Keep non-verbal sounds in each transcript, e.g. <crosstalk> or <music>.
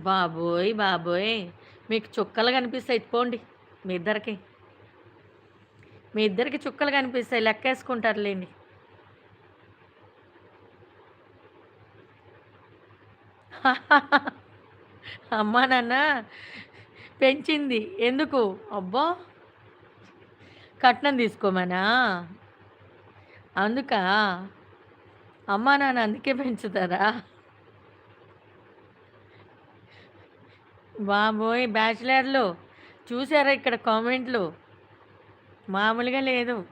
బాబోయ్ బాబోయ్. మీకు చుక్కలు కనిపిస్తాయి పోండి మీ ఇద్దరికి. మీ ఇద్దరికి చుక్కలు కనిపిస్తాయి లెక్కేసుకుంటారులేండి. <laughs> అమ్మా నాన్న పెంచింది. ఎందుకు? అబ్బో. కట్నం తీసుకోమనా? అందుక? అమ్మా నాన్న అందుకే పెంచుతారా? బాబోయ్ బ్యాచిలర్లు. చూసారా ఇక్కడ కామెంట్లు? మామూలుగా లేదు.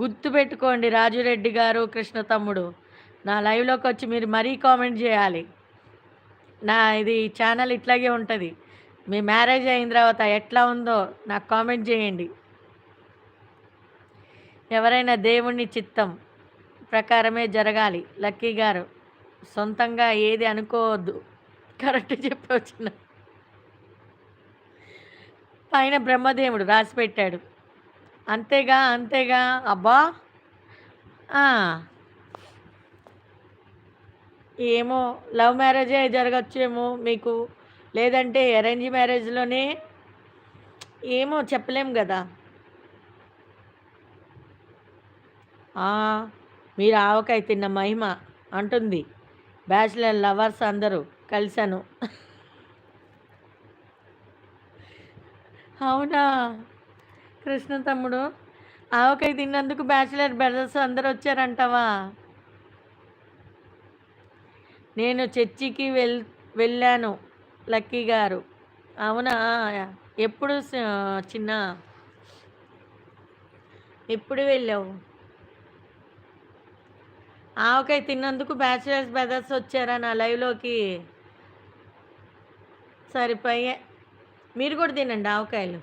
గుర్తుపెట్టుకోండి రాజురెడ్డి గారు కృష్ణ తమ్ముడు. నా లైవ్లోకి వచ్చి మీరు మరీ కామెంట్ చేయాలి. నా ఇది ఛానల్ ఇట్లాగే ఉంటుంది. మీ మ్యారేజ్ అయిన తర్వాత ఎట్లా ఉందో నాకు కామెంట్ చేయండి. ఎవరైనా దేవుణ్ణి చిత్తం ప్రకారమే జరగాలి. లక్కీ గారు. సొంతంగా ఏది అనుకోవద్దు. కరెక్ట్ చెప్పొచ్చిన పైన బ్రహ్మదేవుడు రాసి పెట్టాడు. అంతేగా అంతేగా అబ్బా. ఏమో లవ్ మ్యారేజే జరగచ్చేమో మీకు. లేదంటే అరేంజ్ మ్యారేజ్లోనే. ఏమో చెప్పలేం కదా. మీరు ఆవకాయ తిన్న మహిమ అంటుంది. బ్యాచిలర్ లవర్స్ అందరూ కలిశాను. అవునా? కృష్ణ తమ్ముడు ఆవకాయ తిన్నందుకు బ్యాచిలర్ బ్రదర్స్ అందరు వచ్చారంటావా? నేను చర్చికి వెల్ వెళ్ళాను లక్కీ గారు. అవునా? ఎప్పుడు చిన్న? ఎప్పుడు వెళ్ళావు? ఆవకాయ తిన్నందుకు బ్యాచిలర్స్ బ్రదర్స్ వచ్చారా నా లైవ్లోకి? సరిపోయే. మీరు కూడా తినండి ఆవకాయలు.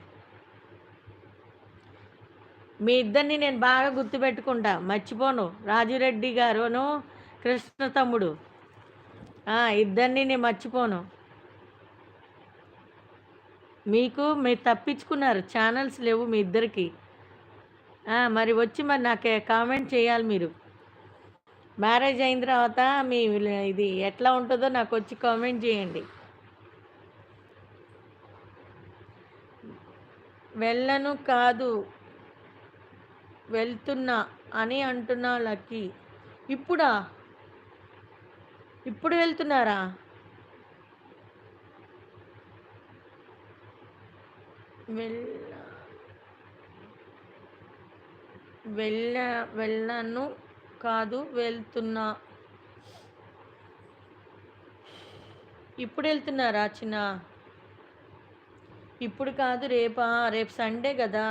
మీ ఇద్దరిని నేను బాగా గుర్తుపెట్టుకుంటా. మర్చిపోను. రాజురెడ్డి గారును కృష్ణ తమ్ముడు. ఇద్దరిని నేను మర్చిపోను. మీకు మీరు తప్పించుకున్నారు. ఛానల్స్ లేవు మీ ఇద్దరికి. మరి వచ్చి మరి నాకు కామెంట్ చేయాలి మీరు. మ్యారేజ్ అయిన తర్వాత మీ ఇది ఎట్లా ఉంటుందో నాకు వచ్చి కామెంట్ చేయండి. వెళ్ళను కాదు వెళ్తున్నా అని అంటున్నా లక్కీ. ఇప్పుడా? ఇప్పుడు వెళ్తున్నారా? వెళ్ళ వెళ్ళ వెళ్ళను కాదు వెళ్తున్నా. ఇప్పుడు వెళ్తున్నారా చిన్న? ఇప్పుడు కాదు రేపా? రేపు సండే కదా.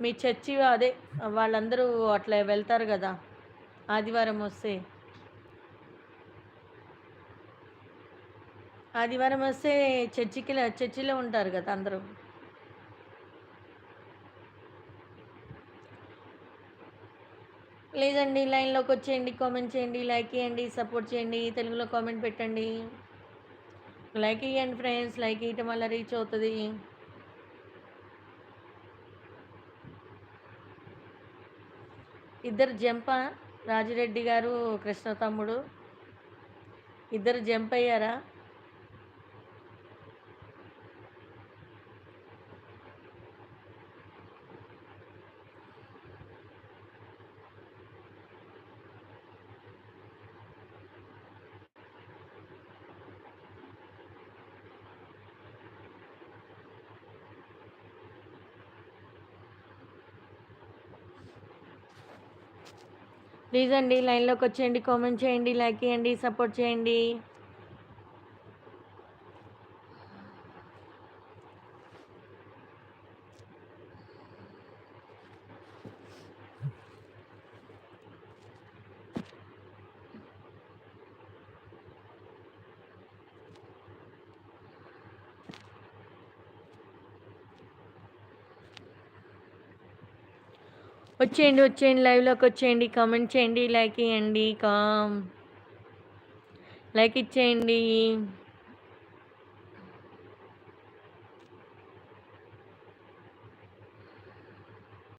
మీ చర్చి అదే వాళ్ళందరూ అట్లా వెళ్తారు కదా. ఆదివారం వస్తే. ఆదివారం వస్తే చర్చికి చర్చిలో ఉంటారు కదా అందరూ. లేదండి లైన్లోకి వచ్చేయండి కామెంట్ చేయండి లైక్ చేయండి సపోర్ట్ చేయండి తెలుగులో కామెంట్ పెట్టండి. లైక్ ఇవ్వండి ఫ్రెండ్స్ లైక్ ఇవ్వటం వల్ల రీచ్ అవుతుంది. ఇద్దరు జంప రాజిరెడ్డి గారు కృష్ణ తమ్ముడు ఇద్దరు జంప్ అయ్యారా ప్లీజ్ అండి లైన్లోకి వచ్చేయండి కామెంట్ చేయండి లైక్ చేయండి సపోర్ట్ చేయండి. వచ్చేయండి వచ్చేయండి లైవ్లోకి వచ్చేయండి కామెంట్ చేయండి లైక్ ఇవ్వండి కా లైక్ ఇచ్చేయండి.